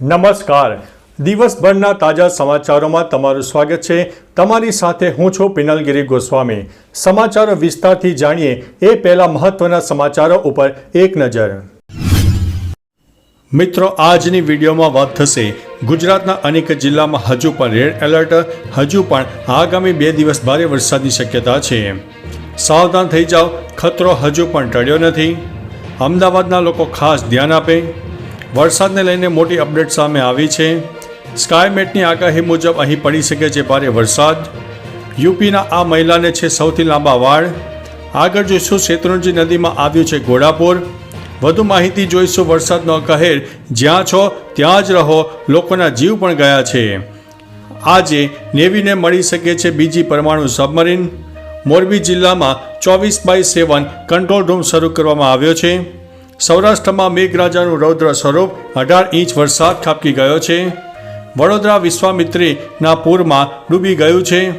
નમસ્કાર. દિવસભરના તાજા સમાચારોમાં તમારું સ્વાગત છે. તમારી સાથે હું છું પિનલગીરી ગોસ્વામી. સમાચારો વિસ્તારથી જાણીએ એ પહેલા મહત્વના સમાચારો ઉપર એક નજર. મિત્રો, આજની વિડીયોમાં વાત થશે ગુજરાતના અનેક જિલ્લામાં હજુ પણ રેડ એલર્ટ, હજુ પણ આગામી બે દિવસ ભારે વરસાદની શક્યતા છે. સાવધાન થઈ જાઓ, ખતરો હજુ પણ ટળ્યો નથી. અમદાવાદના લોકો ખાસ ધ્યાન આપે. વરસાદને લઈને મોટી અપડેટ સામે આવી છે. સ્કાયમેટની આગાહી મુજબ અહીં પડી શકે છે ભારે વરસાદ. યુપીના આ મહિલાને છે સૌથી લાંબા વાળ. આગળ જોઈશું શેત્રુંજી નદીમાં આવ્યું છે ઘોડાપુર. વધુ માહિતી જોઈશું વરસાદનો કહેર. જ્યાં છો ત્યાં જ રહો. લોકોના જીવ પણ ગયા છે. આજે નેવીને મળી શકે છે બીજી પરમાણુ સબમરીન. મોરબી જિલ્લામાં ચોવીસ બાય સેવન કંટ્રોલ રૂમ શરૂ કરવામાં આવ્યો છે. સૌરાષ્ટ્રમાં મેઘરાજાનું રૌદ્ર સ્વરૂપ અઢાર ઇંચ વરસાદ ખાબકી ગયો છે. વડોદરા વિશ્વામિત્રીના પૂરમાં ડૂબી ગયું છે.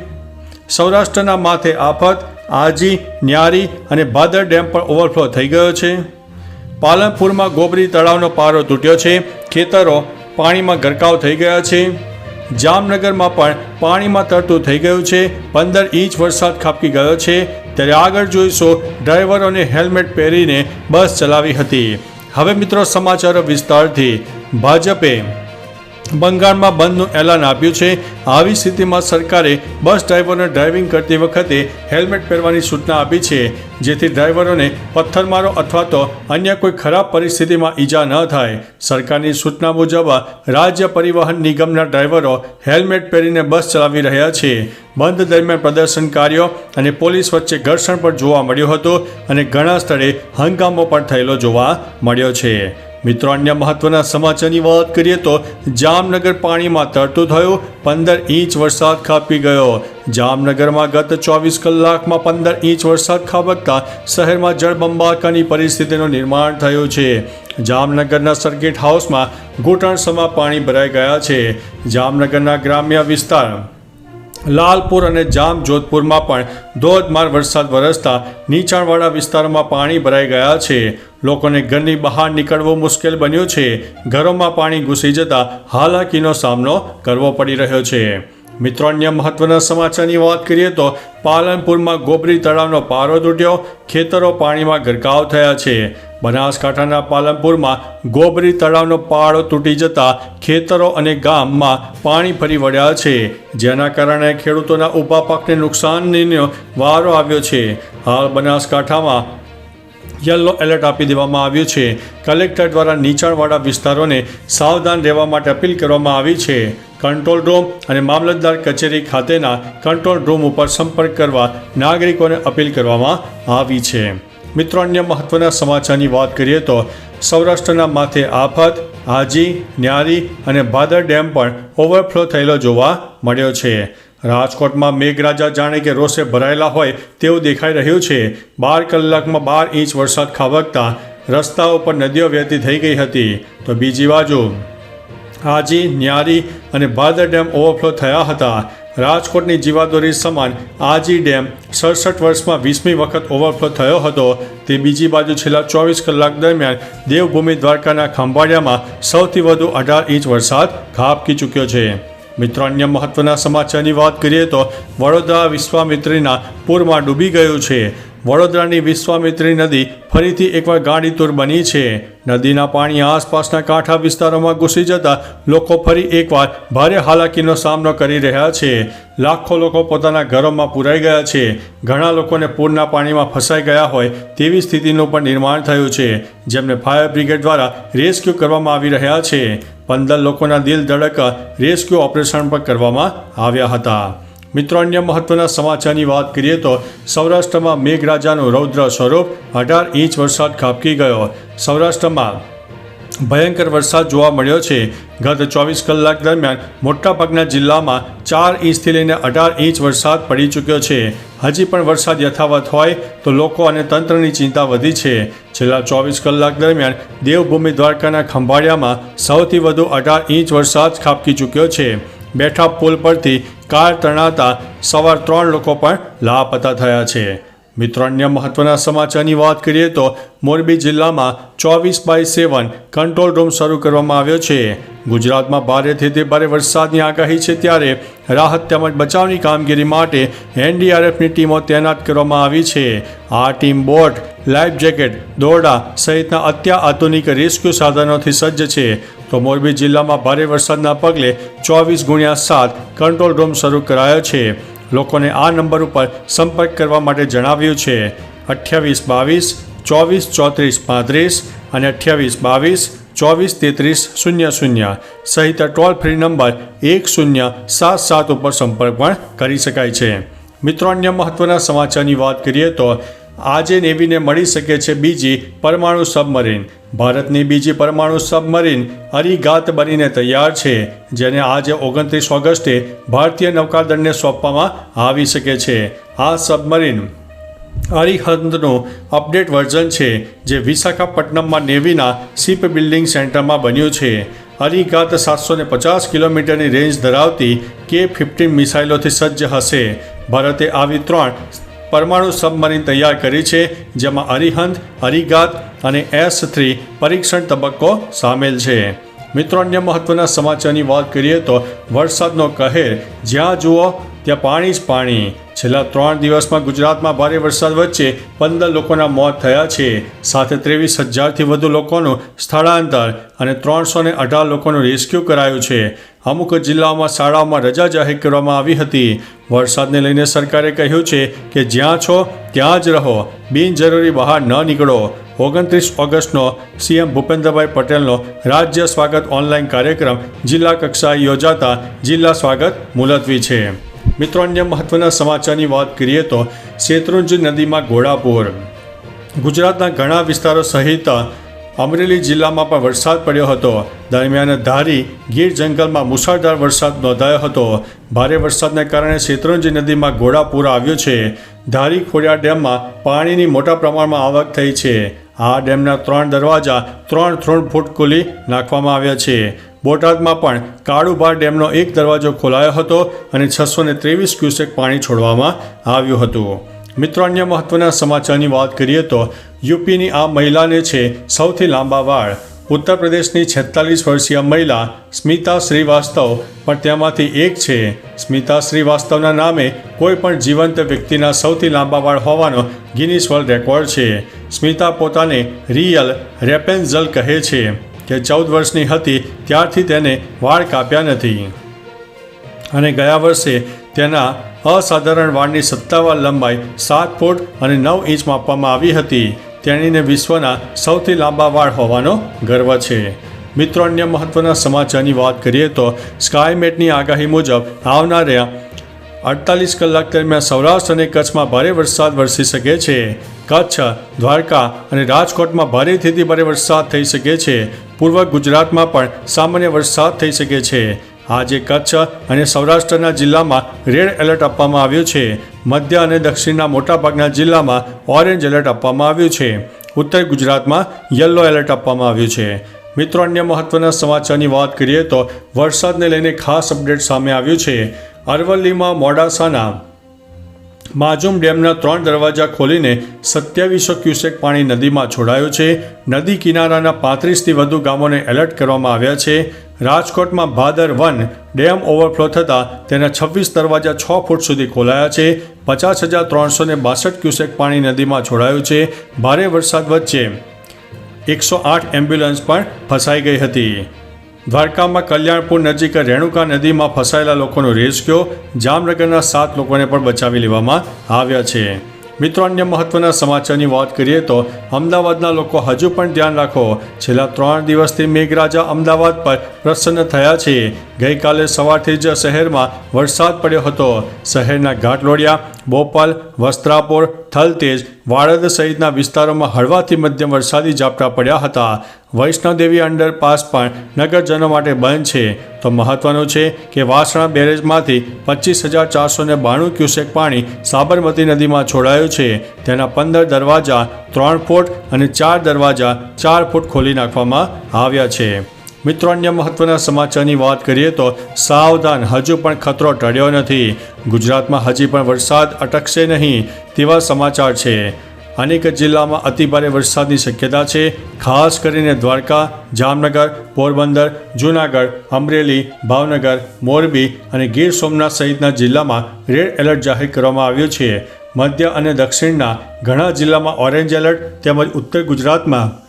સૌરાષ્ટ્રના માથે આફત, આજી, ન્યારી અને ભાદર ડેમ પણ ઓવરફ્લો થઈ ગયો છે. પાલનપુરમાં ગોબરી તળાવનો પારો તૂટ્યો છે. ખેતરો પાણીમાં ગરકાવ થઈ ગયા છે. જામનગરમાં પણ પાણીમાં તરતું થઈ ગયું છે. પંદર ઇંચ વરસાદ ખાબકી ગયો છે. ત્યારે આગળ જોઈશું ડ્રાઈવરોને હેલ્મેટ પહેરીને બસ ચલાવી હતી. હવે મિત્રો સમાચાર વિસ્તારથી. ભાજપે બંગાળમાં બંધનું એલાન આપ્યું છે. આવી સ્થિતિમાં સરકારે બસ ડ્રાઈવરને ડ્રાઇવિંગ કરતી વખતે હેલ્મેટ પહેરવાની સૂચના આપી છે. જેથી ડ્રાઈવરોને પથ્થરમારો અથવા તો અન્ય કોઈ ખરાબ પરિસ્થિતિમાં ઈજા ન થાય. સરકારની સૂચના મુજબ, રાજ્ય પરિવહન નિગમના ડ્રાઈવરો હેલ્મેટ પહેરીને બસ ચલાવી રહ્યા છે. બંધ દરમિયાન પ્રદર્શનકારીઓ અને પોલીસ વચ્ચે ઘર્ષણ પણ જોવા મળ્યું હતું અને ઘણા સ્થળે હંગામો પણ થયેલો જોવા મળ્યો છે. મિત્રો, અન્ય મહત્વના સમાચારની વાત કરીએ તો જામનગર પાણીમાં તરતું થયું, પંદર ઇંચ વરસાદ ખાપી ગયો. જામનગરમાં ગત ચોવીસ કલાકમાં પંદર ઇંચ વરસાદ ખાબકતા શહેરમાં જળબંબાકાની પરિસ્થિતિનું નિર્માણ થયું છે. જામનગરના સર્કિટ હાઉસમાં ઘૂંટણસમાં પાણી ભરાઈ ગયા છે. જામનગરના ગ્રામ્ય વિસ્તાર લાલપુર અને જામ જોધપુરમાં પણ ધોધમાર વરસાદ વરસતા નીચાણવાળા વિસ્તારોમાં પાણી ભરાઈ ગયા છે. લોકોને ઘરની બહાર નીકળવું મુશ્કેલ બન્યું છે. ઘરોમાં પાણી ઘૂસી જતા હાલાકીનો સામનો કરવો પડી રહ્યો છે. મિત્રો, અન્ય મહત્વના સમાચારની વાત કરીએ તો પાલનપુરમાં ગોબરી તળાવનો પારો તૂટ્યો. ખેતરો પાણીમાં ગરકાવ થયા છે. બનાસકાંઠાના પાલનપુરમાં ગોબરી તળાવનો પાળો તૂટી જતા ખેતરો અને ગામમાં પાણી ફરી વળ્યા છે. જેના કારણે ખેડૂતોના ઊભા પાકને નુકસાનનો વારો આવ્યો છે. હાલ બનાસકાંઠામાં યલો એલર્ટ આપી દેવામાં આવ્યું છે. કલેક્ટર દ્વારા નીચાણવાળા વિસ્તારોને સાવધાન રહેવા માટે અપીલ કરવામાં આવી છે. કંટ્રોલ રૂમ અને મામલતદાર કચેરી ખાતેના કંટ્રોલ રૂમ ઉપર સંપર્ક કરવા નાગરિકોને અપીલ કરવામાં આવી છે. મિત્રો, અન્ય મહત્વના સમાચારની વાત કરીએ તો સૌરાષ્ટ્રના માથે આફત, આજી, ન્યારી અને ભાદર ડેમ પણ ઓવરફ્લો થયેલો જોવા મળ્યો છે. રાજકોટમાં મેઘરાજા જાણે કે રોષે ભરાયેલા હોય તેવું દેખાઈ રહ્યું છે. બાર કલાકમાં બાર ઇંચ વરસાદ ખાબકતા રસ્તાઓ પર નદીઓ વહેતી થઈ ગઈ હતી. તો બીજી બાજુ, આજી, ન્યારી અને ભાદર ડેમ ઓવરફ્લો થયા હતા. રાજકોટની જીવાદોરી સમાન આજી ડેમ સડસઠ વર્ષમાં વીસમી વખત ઓવરફ્લો થયો હતો. તે બીજી બાજુ છેલ્લા ચોવીસ કલાક દરમિયાન દેવભૂમિ દ્વારકાના ખંભાળિયામાં સૌથી વધુ અઢાર ઇંચ વરસાદ ખાબકી ચૂક્યો છે. મિત્રો, અન્ય મહત્વના સમાચારની વાત કરીએ તો વડોદરા વિશ્વામિત્રીના પૂરમાં ડૂબી ગયું છે. વડોદરાની વિશ્વામિત્રી નદી ફરીથી એકવાર ગાડીતુર બની છે. નદીના પાણી આસપાસના કાંઠા વિસ્તારોમાં ઘૂસી જતા લોકો ફરી એકવાર ભારે હાલાકીનો સામનો કરી રહ્યા છે. લાખો લોકો પોતાના ઘરોમાં પુરાઈ ગયા છે. ઘણા લોકોને પૂરના પાણીમાં ફસાઈ ગયા હોય તેવી સ્થિતિનું પણ નિર્માણ થયું છે, જેમને ફાયર બ્રિગેડ દ્વારા રેસ્ક્યુ કરવામાં આવી રહ્યા છે. પંદર લોકોના દિલ ધડક રેસ્ક્યુ ઓપરેશન પણ કરવામાં આવ્યા હતા. મિત્રો, અન્ય મહત્વના સમાચારની વાત કરીએ તો સૌરાષ્ટ્રમાં મેઘરાજાનું રૌદ્ર સ્વરૂપ અઢાર ઇંચ વરસાદ ખાબકી ગયો. સૌરાષ્ટ્રમાં ભયંકર વરસાદ જોવા મળ્યો છે. ગત ચોવીસ કલાક દરમિયાન મોટાભાગના જિલ્લામાં ચાર ઇંચથી લઈને અઢાર ઇંચ વરસાદ પડી ચૂક્યો છે. હજી પણ વરસાદ યથાવત હોય તો લોકો અને તંત્રની ચિંતા વધી છે. છેલ્લા ચોવીસ કલાક દરમિયાન દેવભૂમિ દ્વારકાના ખંભાળિયામાં સૌથી વધુ અઢાર ઇંચ વરસાદ ખાબકી ચૂક્યો છે. બેઠા પુલ પરથી કાર તણાતા સવાર ત્રણ લોકો પણ લાપતા થયા છે. મિત્રો, અન્ય મહત્વના સમાચારની વાત કરીએ તો મોરબી જિલ્લામાં ચોવીસ બાય સેવન કંટ્રોલ રૂમ શરૂ કરવામાં આવ્યો છે. ગુજરાતમાં ભારેથી તે ભારે વરસાદની આગાહી છે ત્યારે રાહત તેમજ બચાવની કામગીરી માટે એનડીઆરએફની ટીમો તૈનાત કરવામાં આવી છે. આ ટીમ બોટ, લાઈફ જેકેટ, દોરડા સહિતના અત્યાધુનિક રેસ્ક્યુ સાધનોથી સજ્જ છે. તો મોરબી જિલ્લામાં ભારે વરસાદના પગલે ચોવીસ ગુણ્યા સાત કંટ્રોલ રૂમ શરૂ કરાયો છે. લોકોને આ નંબર ઉપર સંપર્ક કરવા માટે જણાવ્યું છે. અઠ્યાવીસ બાવીસ, ચોવીસ, ચોત્રીસ, પાંત્રીસ અને અઠ્યાવીસ, બાવીસ, ચોવીસ, તેત્રીસ, શૂન્ય શૂન્ય સહિત ટોલ ફ્રી નંબર એક શૂન્ય સાત સાત ઉપર સંપર્ક પણ કરી શકાય છે. મિત્રો, અન્ય મહત્વના સમાચારની વાત કરીએ તો આજે નેવીને મળી શકે છે બીજી પરમાણુ સબમરીન. ભારતની બીજી પરમાણુ સબમરીન અરિઘાત બનીને તૈયાર છે, જેને આજે ઓગણત્રીસ ઓગસ્ટે ભારતીય નૌકાદળને સોંપવામાં આવી શકે છે. આ સબમરીન અરિહંતનું અપડેટ વર્ઝન છે, જે વિશાખાપટ્ટનમમાં નેવીના શિપ બિલ્ડિંગ સેન્ટરમાં બન્યું છે. અરિઘાત સાતસો ને પચાસ કિલોમીટરની રેન્જ ધરાવતી કે ફિફ્ટીન મિસાઇલોથી સજ્જ હશે. ભારતે આવી ત્રણ પરમાણુ સબમરીન તૈયાર કરી છે, જેમાં અરિહંત અરિગાત અને એસ થ્રી પરીક્ષણ તબક્કો સામેલ છે. મિત્રો, અન્ય મહત્વના સમાચારની વાત કરીએ તો વરસાદનો કહેર, જ્યાં જુઓ, ત્યાં પાણી જ પાણી. છેલ્લા ત્રણ દિવસમાં ગુજરાતમાં ભારે વરસાદ વચ્ચે પંદર લોકોના મોત થયા છે. સાથે ત્રેવીસ હજારથી વધુ લોકોનું સ્થળાંતર અને ત્રણસો અઢાર લોકોનું રેસ્ક્યુ કરાયું છે. અમુક જિલ્લાઓમાં શાળાઓમાં રજા જાહેર કરવામાં આવી હતી. વરસાદને લઈને સરકારે કહ્યું છે કે જ્યાં છો, ત્યાં જ રહો. બિનજરૂરી બહાર ન નીકળો. ઓગણત્રીસ ઓગસ્ટનો સીએમ ભૂપેન્દ્રભાઈ પટેલનો રાજ્ય સ્વાગત ઓનલાઈન કાર્યક્રમ જિલ્લા કક્ષાએ યોજાતા જિલ્લા સ્વાગત મુલતવી છે. મિત્રો, અન્ય મહત્વના સમાચારની વાત કરીએ તો શેત્રુંજ નદીમાં ઘોડાપુર. ગુજરાતના ઘણા વિસ્તારો સહિત અમરેલી જિલ્લામાં પણ વરસાદ પડ્યો હતો. દરમિયાન ધારી ગીર જંગલમાં મુસળધાર વરસાદ નોંધાયો હતો. ભારે વરસાદને કારણે શેત્રુંજી નદીમાં ઘોડાપૂર આવ્યો છે. ધારી ખોડિયા ડેમમાં પાણીની મોટા પ્રમાણમાં આવક થઈ છે. આ ડેમના ત્રણ દરવાજા ત્રણ ત્રણ ફૂટ ખોલી નાખવામાં આવ્યા છે. બોટાદમાં પણ કાળુભાર ડેમનો એક દરવાજો ખોલાયો હતો અને છસો ત્રેવીસ ક્યુસેક પાણી છોડવામાં આવ્યું હતું. મિત્રો અન્ય મહત્વના સમાચારની વાત કરીએ તો યુપીની આ મહિલાને છે સૌથી લાંબા વાળ. ઉત્તર પ્રદેશની છેતાલીસ વર્ષીય મહિલા સ્મિતા શ્રીવાસ્તવ પણ તેમાંથી એક છે. સ્મિતા શ્રીવાસ્તવના નામે કોઈ પણ જીવંત વ્યક્તિના સૌથી લાંબા વાળ હોવાનો ગિનિસ વર્લ્ડ રેકોર્ડ છે. સ્મિતા પોતાને રિયલ રેપેન્ઝલ કહે છે કે ચૌદ વર્ષની હતી ત્યારથી તેને વાળ કાપ્યા નથી. અને ગયા વર્ષે તેના અસાધારણ વાળની સત્તાવાર લંબાઈ સાત ફૂટ અને નવ ઇંચ માપવામાં આવી હતી. તેણીને વિશ્વના સૌથી લાંબા વાળ હોવાનો ગર્વ છે. મિત્રો, અન્ય મહત્વના સમાચારની વાત કરીએ તો સ્કાયમેટની આગાહી મુજબ આવનારા અડતાલીસ કલાક દરમિયાન સૌરાષ્ટ્ર અને કચ્છમાં ભારે વરસાદ વરસી શકે છે. કચ્છ, દ્વારકા અને રાજકોટમાં ભારેથી ભારે વરસાદ થઈ શકે છે. પૂર્વ ગુજરાતમાં પણ સામાન્ય વરસાદ થઈ શકે છે. આજે કચ્છ અને સૌરાષ્ટ્રના જિલ્લામાં રેડ એલર્ટ આપવામાં આવ્યું છે. મધ્ય અને દક્ષિણના મોટાભાગના જિલ્લામાં ઓરેન્જ એલર્ટ આપવામાં આવ્યું છે. ઉત્તર ગુજરાતમાં યલો એલર્ટ આપવામાં આવ્યું છે. મિત્રો, અન્ય મહત્વના સમાચારની વાત કરીએ તો વરસાદને લઈને ખાસ અપડેટ સામે આવ્યું છે. અરવલ્લીમાં મોડાસાના માજુમ ડેમના ત્રણ દરવાજા ખોલીને સત્યાવીસો ક્યુસેક પાણી નદીમાં છોડાયું છે. નદી કિનારાના પાંત્રીસથી વધુ ગામોને એલર્ટ કરવામાં આવ્યા છે. રાજકોટમાં ભાદર વન ડેમ ઓવરફ્લો થતાં તેના છવ્વીસ દરવાજા છ ફૂટ સુધી ખોલાયા છે. પચાસ હજાર ત્રણસો ને બાસઠ ક્યુસેક પાણી નદીમાં છોડાયું છે. ભારે વરસાદ વચ્ચે એકસો આઠ એમ્બ્યુલન્સ પણ ફસાઈ ગઈ હતી. દ્વારકામાં કલ્યાણપુર નજીક રેણુકા નદીમાં ફસાયેલા લોકોનો રેસ્ક્યુ જામનગરના સાત લોકોને પણ બચાવી લેવામાં આવ્યા છે. મિત્રો, અન્ય મહત્વના સમાચારની વાત કરીએ તો અમદાવાદના લોકો હજુ પણ ધ્યાન રાખો. છેલ્લા ત્રણ દિવસથી મેઘરાજા અમદાવાદ પર પ્રસન્ન થયા છે. ગઈકાલે સવારથી જ શહેરમાં વરસાદ પડ્યો હતો. શહેરના ઘાટલોડિયા બોપલ વસ્ત્રાપુર થલતેજ, વાળદ સહિતના વિસ્તારોમાં હળવાથી મધ્યમ વરસાદી ઝાપટા પડ્યા હતા. વૈષ્ણવદેવી અંડરપાસ પણ નગરજનો માટે બંધ છે. તો મહત્વનું છે કે વાસણા બેરેજમાંથી પચીસ હજાર ચારસો ને બાણું ક્યુસેક પાણી સાબરમતી નદીમાં છોડાયું છે. તેના પંદર દરવાજા, ત્રણ ફૂટ અને ચાર દરવાજા ચાર ફૂટ ખોલી નાખવામાં આવ્યા છે. મિત્રો, અન્ય મહત્વના સમાચારની વાત કરીએ તો સાવધાન, હજુ પણ ખતરો ટળ્યો નથી. ગુજરાતમાં હજી પણ વરસાદ અટકશે નહીં તેવા સમાચાર છે. અનેક જિલ્લામાં અતિભારે વરસાદની શક્યતા છે. ખાસ કરીને દ્વારકા, જામનગર, પોરબંદર, જૂનાગઢ, અમરેલી, ભાવનગર, મોરબી અને ગીર સોમનાથ સહિતના જિલ્લામાં રેડ એલર્ટ જાહેર કરવામાં આવ્યું છે. મધ્ય અને દક્ષિણના ઘણા જિલ્લામાં ઓરેન્જ એલર્ટ તેમજ ઉત્તર ગુજરાતમાં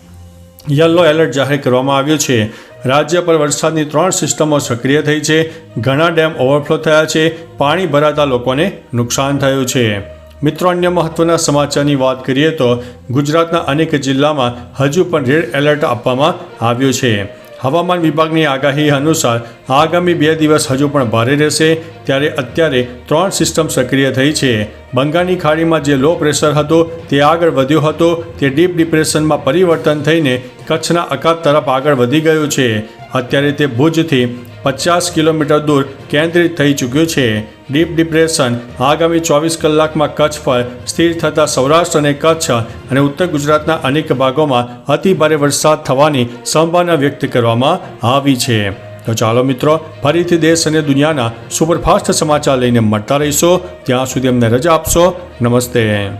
યલો એલર્ટ જાહેર કરવામાં આવ્યું છે. રાજ્ય પર વરસાદની ત્રણ સિસ્ટમો સક્રિય થઈ છે. ઘણા ડેમ ઓવરફ્લો થયા છે. પાણી ભરાતા લોકોને નુકસાન થયું છે. મિત્રો, અન્ય મહત્વના સમાચારની વાત કરીએ તો ગુજરાતના અનેક જિલ્લામાં હજુ પણ રેડ એલર્ટ આપવામાં આવ્યું છે. હવામાન વિભાગની આગાહી અનુસાર આગામી બે દિવસ હજુ પણ ભારે રહેશે. ત્યારે અત્યારે ત્રણ સિસ્ટમ સક્રિય થઈ છે. બંગાળની ખાડીમાં જે લો પ્રેશર હતો, તે આગળ વધ્યો હતો. તે ડીપ ડિપ્રેશનમાં પરિવર્તન થઈને કચ્છના અકાત તરફ આગળ વધી ગયું છે. અત્યારે તે ભુજથી પચાસ કિલોમીટર દૂર કેન્દ્રિત થઈ ચૂક્યું છે. ડીપ ડિપ્રેશન આગામી ચોવીસ કલાકમાં કચ્છ પર સ્થિર થતા સૌરાષ્ટ્ર અને કચ્છ અને ઉત્તર ગુજરાતના અનેક ભાગોમાં અતિભારે વરસાદ થવાની સંભાવના વ્યક્ત કરવામાં આવી છે. તો ચાલો મિત્રો, ફરીથી દેશ અને દુનિયાના સુપરફાસ્ટ સમાચાર લઈને મળતા રહીશો. ત્યાં સુધી અમને રજા આપશો. નમસ્તે.